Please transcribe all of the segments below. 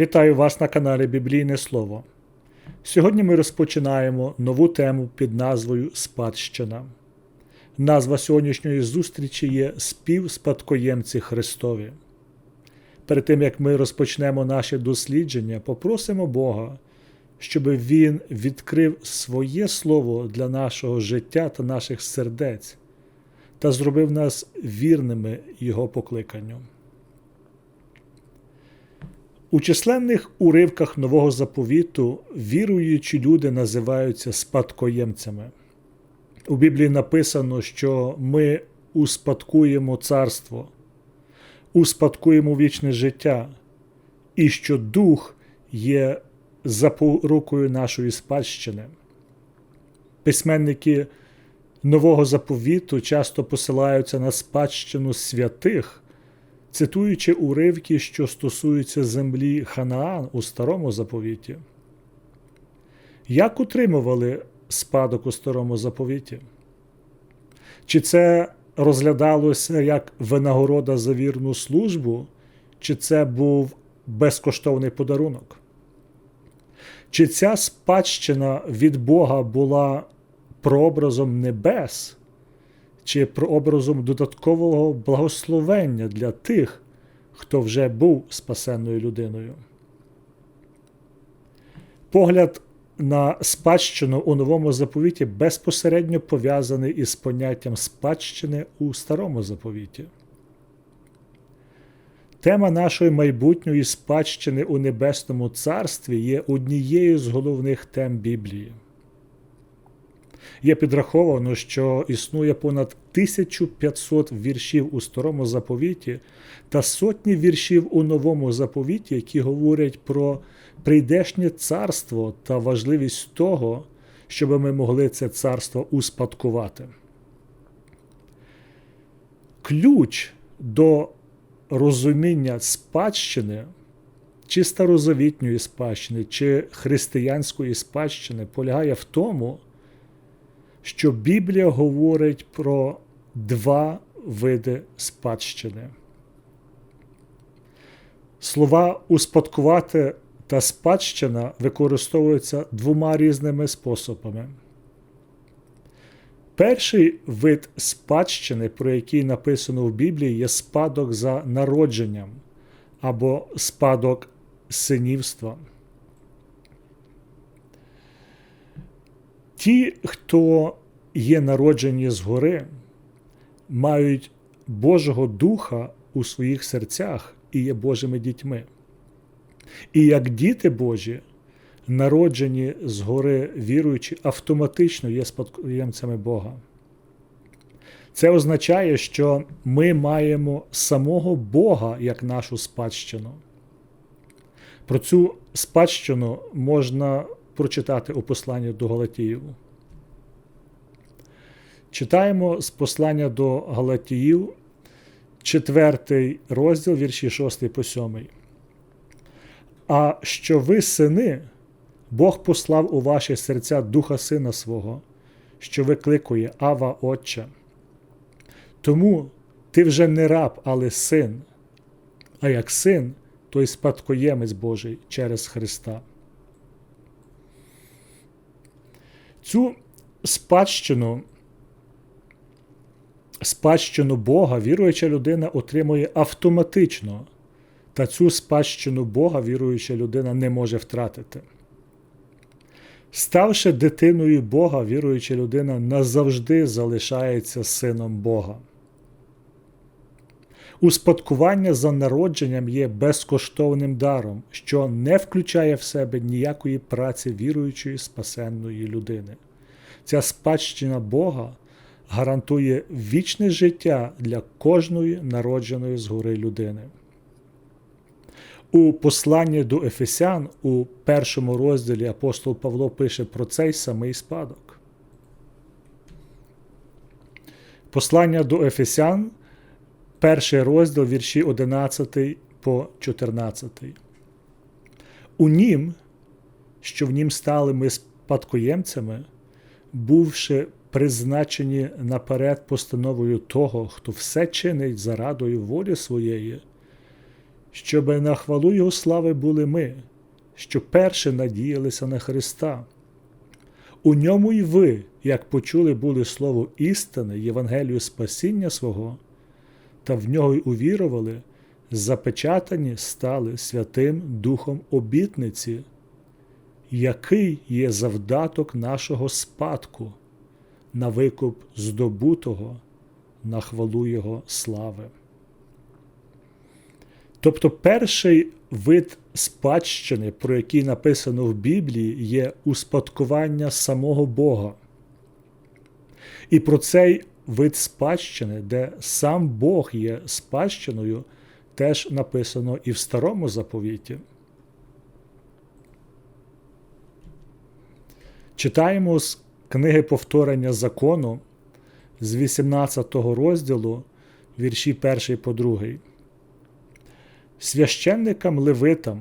Вітаю вас на каналі Біблійне Слово. Сьогодні ми розпочинаємо нову тему під назвою Спадщина. Назва сьогоднішньої зустрічі є Співспадкоємці Христові. Перед тим як ми розпочнемо наше дослідження, попросимо Бога, щоб Він відкрив своє Слово для нашого життя та наших сердець та зробив нас вірними Його покликанню. У численних уривках Нового заповіту віруючі люди називаються спадкоємцями. У Біблії написано, що ми успадкуємо царство, успадкуємо вічне життя, і що Дух є запорукою нашої спадщини. Письменники Нового заповіту часто посилаються на спадщину святих цитуючи уривки, що стосуються землі Ханаан у старому заповіті. Як утримували спадок у старому заповіті? Чи це розглядалося як винагорода за вірну службу, чи це був безкоштовний подарунок? Чи ця спадщина від Бога була прообразом небес, чи прообразом додаткового благословення для тих, хто вже був спасенною людиною. Погляд на спадщину у новому заповіті безпосередньо пов'язаний із поняттям спадщини у старому заповіті. Тема нашої майбутньої спадщини у Небесному Царстві є однією з головних тем Біблії. Є підраховано, що існує понад 1500 віршів у старому заповіті та сотні віршів у новому заповіті, які говорять про прийдешнє царство та важливість того, щоб ми могли це царство успадкувати. Ключ до розуміння спадщини, чи старозавітньої спадщини, чи християнської спадщини полягає в тому, що Біблія говорить про два види спадщини. Слова успадкувати та спадщина використовуються двома різними способами. Перший вид спадщини, про який написано в Біблії, є спадок за народженням або спадок синівства. Ті, хто є народжені згори, мають Божого Духа у своїх серцях і є Божими дітьми. І як діти Божі, народжені згори віруючи, автоматично є спадкоємцями Бога. Це означає, що ми маємо самого Бога як нашу спадщину. Про цю спадщину можна прочитати у посланні до Галатіїв. Читаємо з послання до Галатіїв, 4 розділ, вірші 6 по 7. А що ви, сини, Бог послав у ваші серця Духа Сина свого, що викликує Ава Отче. Тому ти вже не раб, але син, а як син, то й спадкоємець Божий через Христа. Цю спадщину, спадщину Бога віруюча людина отримує автоматично, та цю спадщину Бога віруюча людина не може втратити. Ставши дитиною Бога, віруюча людина назавжди залишається сином Бога. Успадкування за народженням є безкоштовним даром, що не включає в себе ніякої праці віруючої спасенної людини. Ця спадщина Бога гарантує вічне життя для кожної народженої згори людини. У посланні до Ефесян у першому розділі апостол Павло пише про цей самий спадок. Послання до Ефесян перший розділ вірші 11 по 14. У нім, що в нім стали ми спадкоємцями, бувши призначені наперед постановою того, хто все чинить за радою волі своєї, щоби на хвалу Його слави були ми, що перше надіялися на Христа. У ньому й ви, як почули були слово істини, Євангелію спасіння свого, та в нього й увірували, запечатані стали Святим Духом обітниці, який є завдаток нашого спадку на викуп здобутого, на хвалу Його слави. Тобто перший вид спадщини, про який написано в Біблії, є успадкування самого Бога. І про цей вид спадщини, де сам Бог є спадщиною, теж написано і в старому заповіті. Читаємо з книги повторення закону з 18 розділу вірші 1 по 2. Священникам левитам,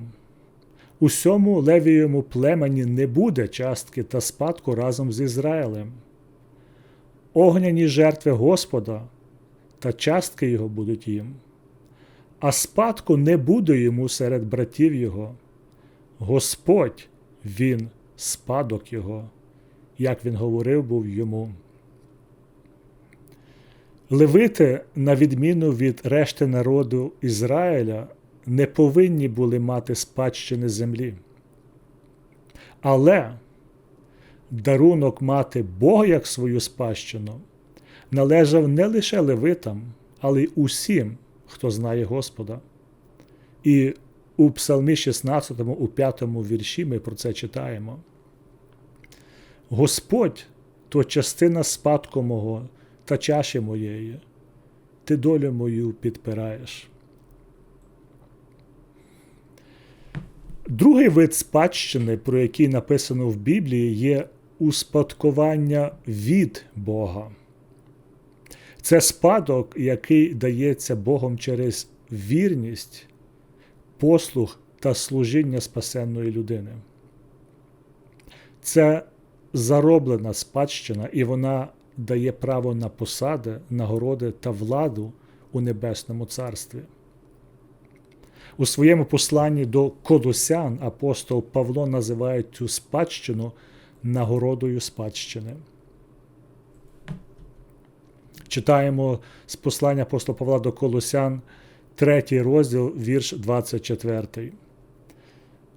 усьому левієму племені не буде частки та спадку разом з Ізраїлем. Огняні жертви Господа та частки його будуть їм, а спадку не буде йому серед братів його. Господь він спадок його, як він говорив був йому. Левити, на відміну від решти народу Ізраїля, не повинні були мати спадщини землі. Але дарунок мати Бога як свою спадщину належав не лише левитам, але й усім, хто знає Господа. І у Псалмі 16, у 5 вірші ми про це читаємо. Господь то частина спадку мого та чаші моєї, ти долю мою підпираєш. Другий вид спадщини, про який написано в Біблії, є успадкування від Бога. Це спадок, який дається Богом через вірність, послуг та служіння спасенної людини. Це зароблена спадщина, і вона дає право на посади, нагороди та владу у Небесному Царстві. У своєму посланні до Колосян апостол Павло називає цю спадщину нагородою спадщини. Читаємо з послання апостола Павла до Колосян, 3 розділ, вірш 24.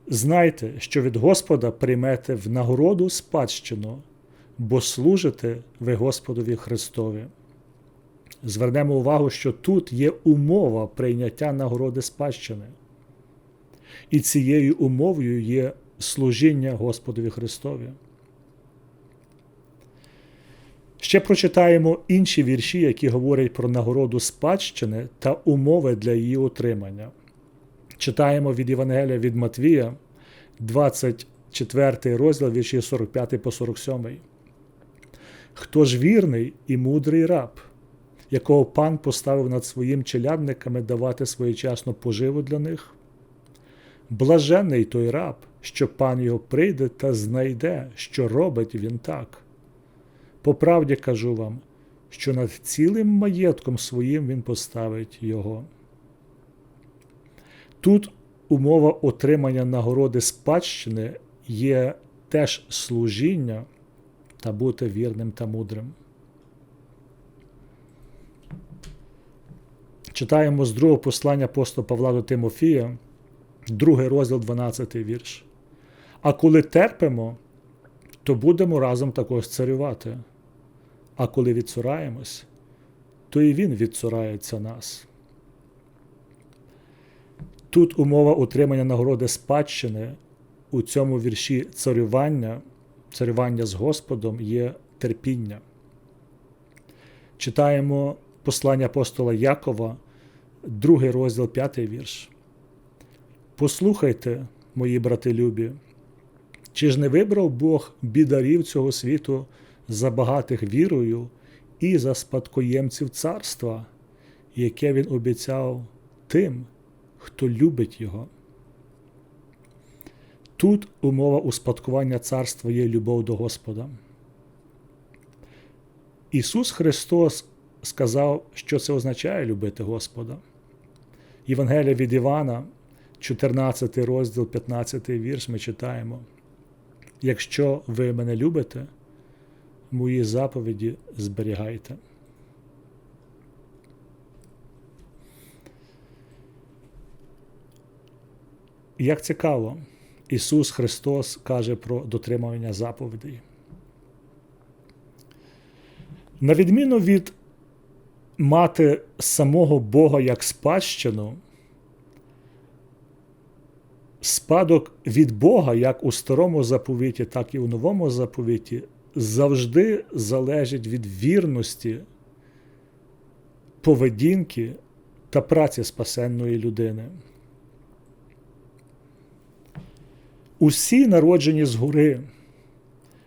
Знайте, що від Господа приймете в нагороду спадщину, бо служите ви Господові Христові. Звернемо увагу, що тут є умова прийняття нагороди спадщини. І цією умовою є служіння Господові Христові. Ще прочитаємо інші вірші, які говорять про нагороду спадщини та умови для її отримання. Читаємо від Євангелія від Матвія, 24 розділ вірші 45 по 47. Хто ж вірний і мудрий раб, якого пан поставив над своїм челядниками давати своєчасно поживу для них? Блажений той раб, що пан його прийде та знайде, що робить він так. По правді кажу вам, що над цілим маєтком своїм він поставить його. Тут умова отримання нагороди спадщини є теж служіння та бути вірним та мудрим. Читаємо з другого послання апостола Павла до Тимофія, другий розділ 12 вірш. А коли терпимо, то будемо разом також царювати. А коли відцураємось, то і він відцурається нас. Тут умова утримання нагороди спадщини у цьому вірші царювання, царювання з Господом є терпіння. Читаємо послання апостола Якова, другий розділ, п'ятий вірш. Послухайте, мої брати любі, чи ж не вибрав Бог бідарів цього світу за багатих вірою і за спадкоємців царства, яке він обіцяв тим, хто любить його? Тут умова успадкування царства є любов до Господа. Ісус Христос сказав, що це означає любити Господа. Євангелія від Івана, 14 розділ, 15 вірш, ми читаємо. Якщо ви мене любите, мої заповіді зберігайте. Як цікаво, Ісус Христос каже про дотримання заповідей. На відміну від мати самого Бога як спадщину, спадок від Бога, як у старому заповіті, так і у новому заповіті, завжди залежить від вірності, поведінки та праці спасенної людини. Усі народжені згори,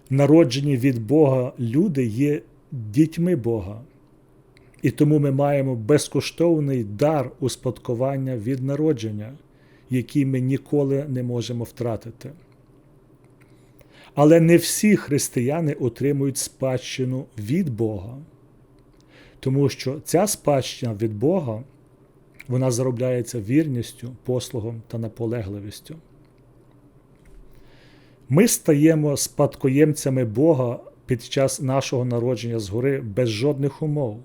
народжені від Бога люди є дітьми Бога. І тому ми маємо безкоштовний дар успадкування від народження, який ми ніколи не можемо втратити. Але не всі християни отримують спадщину від Бога, тому що ця спадщина від Бога вона заробляється вірністю, послугом та наполегливістю. Ми стаємо спадкоємцями Бога під час нашого народження згори без жодних умов.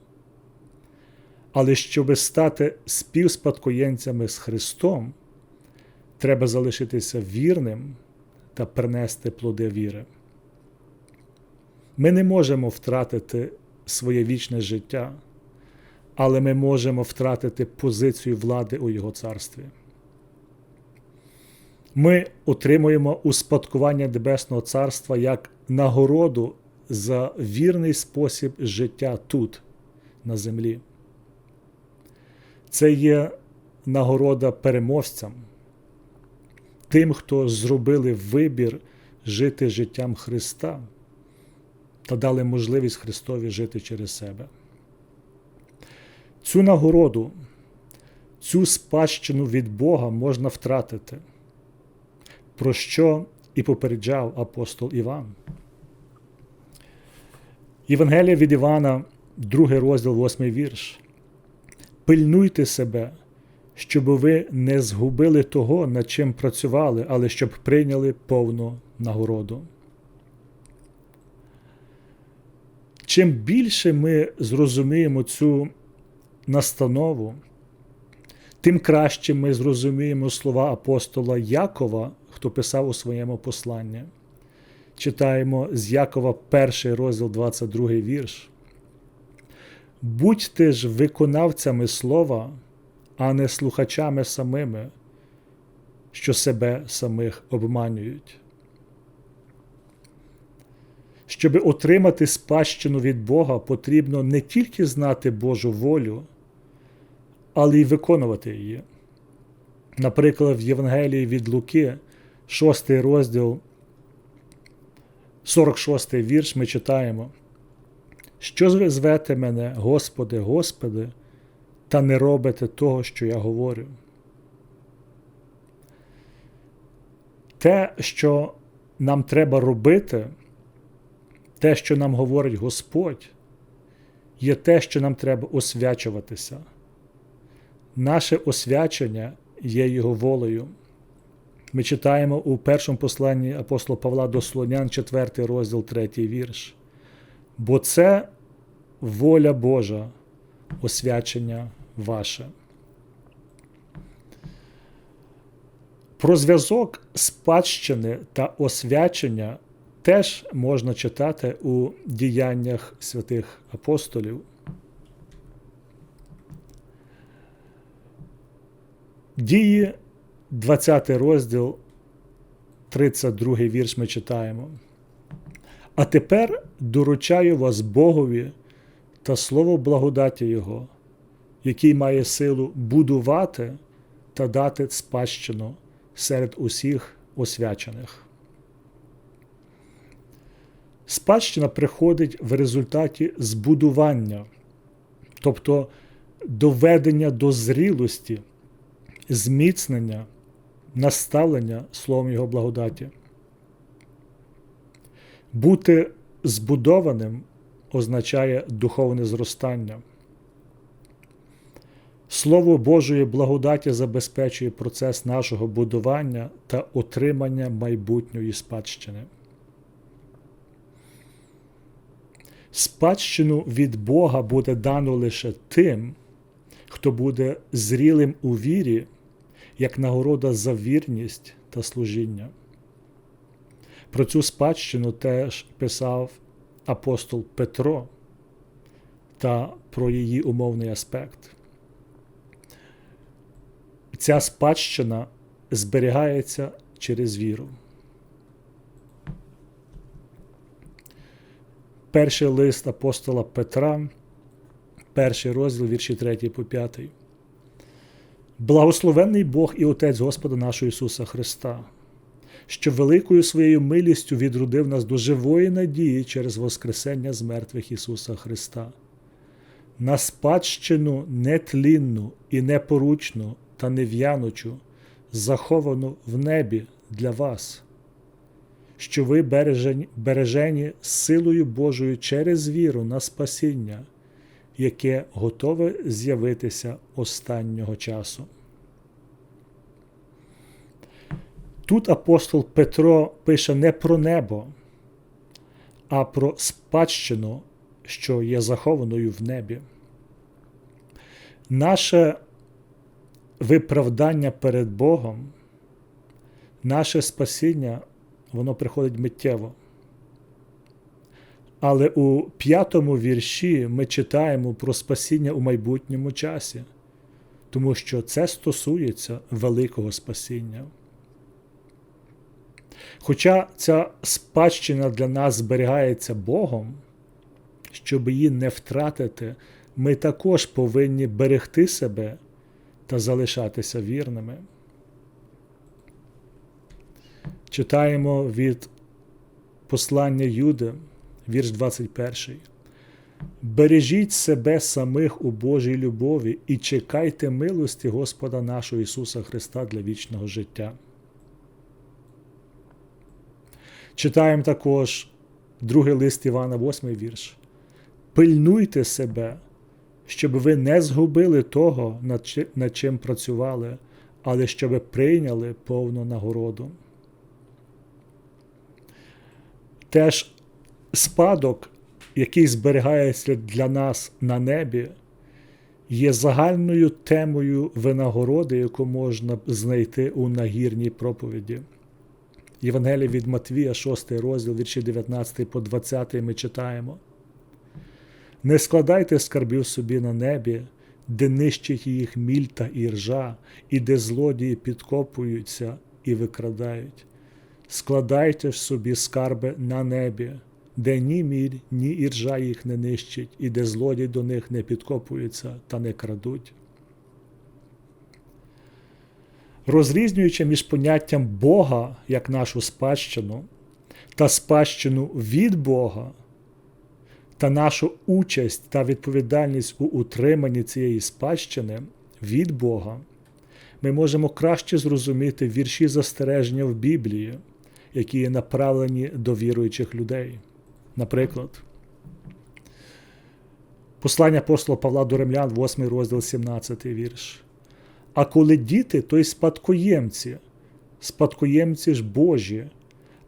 Але щоб стати співспадкоємцями з Христом, треба залишитися вірним та принести плоди віри. Ми не можемо втратити своє вічне життя, але ми можемо втратити позицію влади у Його царстві. Ми отримуємо успадкування Небесного Царства як нагороду за вірний спосіб життя тут, на землі. Це є нагорода переможцям, тим, хто зробили вибір жити життям Христа та дали можливість Христові жити через себе. Цю нагороду, цю спадщину від Бога можна втратити, про що і попереджав апостол Іван. Євангелія від Івана, 2 розділ, 8 вірш. Пильнуйте себе, щоб ви не згубили того, над чим працювали, але щоб прийняли повну нагороду. Чим більше ми зрозуміємо цю настанову, тим краще ми зрозуміємо слова апостола Якова, хто писав у своєму посланні. Читаємо з Якова перший розділ 22 вірш. Будьте ж виконавцями слова, а не слухачами самими, що себе самих обманюють. Щоб отримати спадщину від Бога, потрібно не тільки знати Божу волю, але й виконувати її. Наприклад, в Євангелії від Луки, 6 розділ, 46 вірш, ми читаємо. Що звете мене, Господи, Господи, та не робите того, що я говорю? Те, що нам треба робити, те, що нам говорить Господь, є те, що нам треба освячуватися. Наше освячення є Його волею. Ми читаємо у першому посланні апостола Павла до Слонян, 4 розділ, 3 вірш. Бо це воля Божа, освячення ваше. Про зв'язок спадщини та освячення теж можна читати у діяннях святих апостолів. Дії, 20 розділ, 32 вірш ми читаємо. А тепер доручаю вас Богові та слово благодаті Його, який має силу будувати та дати спадщину серед усіх освячених. Спадщина приходить в результаті збудування, тобто доведення до зрілості, зміцнення, наставлення словом Його благодаті. Бути збудованим означає духовне зростання. Слово Божої благодаті забезпечує процес нашого будування та отримання майбутньої спадщини. Спадщину від Бога буде дано лише тим, хто буде зрілим у вірі, як нагорода за вірність та служіння. Про цю спадщину теж писав апостол Петро та про її умовний аспект. Ця спадщина зберігається через віру. Перший лист апостола Петра, перший розділ вірші 3 по 5. Благословенний Бог і Отець Господа нашого Ісуса Христа, що великою своєю милістю відродив нас до живої надії через Воскресення з мертвих Ісуса Христа, на спадщину нетлінну і непоручну та нев'янучу, заховану в небі для вас, що ви бережені, бережені силою Божою через віру на спасіння, яке готове з'явитися останнього часу. Тут апостол Петро пише не про небо, а про спадщину, що є захованою в небі. Наше виправдання перед Богом, наше спасіння, воно приходить миттєво. Але у п'ятому вірші ми читаємо про спасіння у майбутньому часі, тому що це стосується великого спасіння. Хоча ця спадщина для нас зберігається Богом, щоб її не втратити, ми також повинні берегти себе та залишатися вірними. Читаємо від послання Юди, вірш 21. Бережіть себе самих у Божій любові і чекайте милості Господа нашого Ісуса Христа для вічного життя. Читаємо також другий лист Івана, 8 вірш. Пильнуйте себе, щоб ви не згубили того, над чим працювали, але щоб прийняли повну нагороду. Теж спадок, який зберігається для нас на небі, є загальною темою винагороди, яку можна знайти у нагірній проповіді. Євангелія від Матвія, 6 розділ, вірші 19 по 20 ми читаємо. Не складайте скарбів собі на небі, де нищить їх міль та іржа, і де злодії підкопуються і викрадають. Складайте ж собі скарби на небі, де ні міль, ні іржа їх не нищить, і де злодії до них не підкопуються та не крадуть. Розрізнюючи між поняттям Бога як нашу спадщину та спадщину від Бога та нашу участь та відповідальність у утриманні цієї спадщини від Бога, ми можемо краще зрозуміти вірші застереження в Біблії, які є направлені до віруючих людей. Наприклад, послання апостола Павла до Римлян, 8 розділ 17 вірш. А коли діти, то й спадкоємці, спадкоємці ж Божі,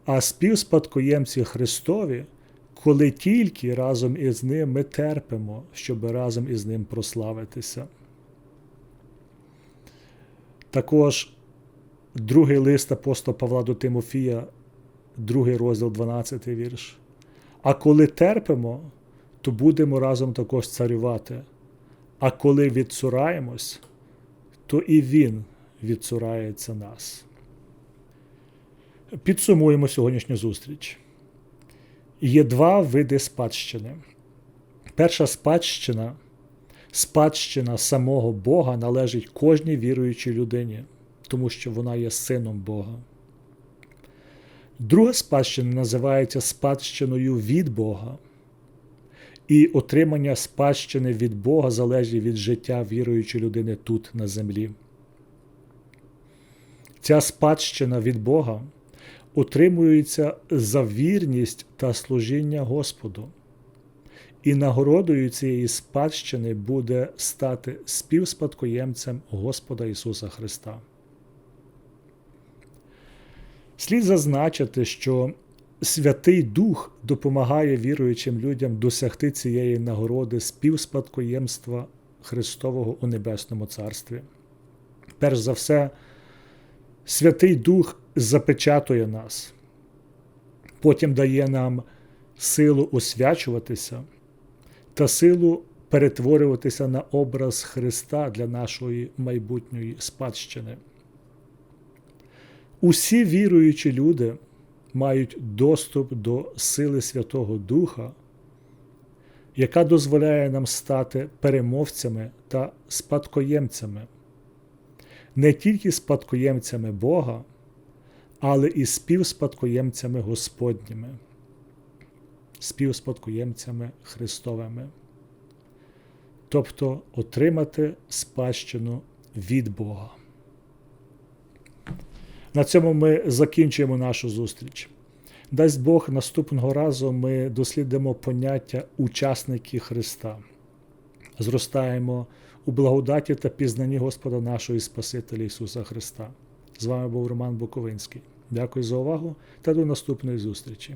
а співспадкоємці Христові коли тільки разом із ним ми терпимо, щоб разом із ним прославитися. Також другий лист апостола Павла до Тимофія, другий розділ 12 вірш. А коли терпимо, то будемо разом також царювати. А коли відцураємось, то і Він відцурається нас. Підсумуємо сьогоднішню зустріч. Є два види спадщини. Перша спадщина, спадщина самого Бога належить кожній віруючій людині, тому що вона є сином Бога. Друга спадщина називається спадщиною від Бога. І отримання спадщини від Бога залежить від життя віруючої людини тут на землі. Ця спадщина від Бога утримуються за вірність та служіння Господу. І нагородою цієї спадщини буде стати співспадкоємцем Господа Ісуса Христа. Слід зазначити, що Святий Дух допомагає віруючим людям досягти цієї нагороди співспадкоємства Христового у Небесному Царстві. Перш за все, Святий Дух запечатує нас, потім дає нам силу освячуватися та силу перетворюватися на образ Христа для нашої майбутньої спадщини. Усі віруючі люди мають доступ до сили Святого Духа, яка дозволяє нам стати перемовцями та спадкоємцями, не тільки спадкоємцями Бога, але і співспадкоємцями Господніми, співспадкоємцями Христовими, тобто отримати спадщину від Бога. На цьому ми закінчуємо нашу зустріч. Дасть Бог наступного разу ми дослідимо поняття учасники Христа, зростаємо у благодаті та пізнанні Господа нашого і Спасителя Ісуса Христа. З вами був Роман Буковинський. Дякую за увагу та до наступної зустрічі.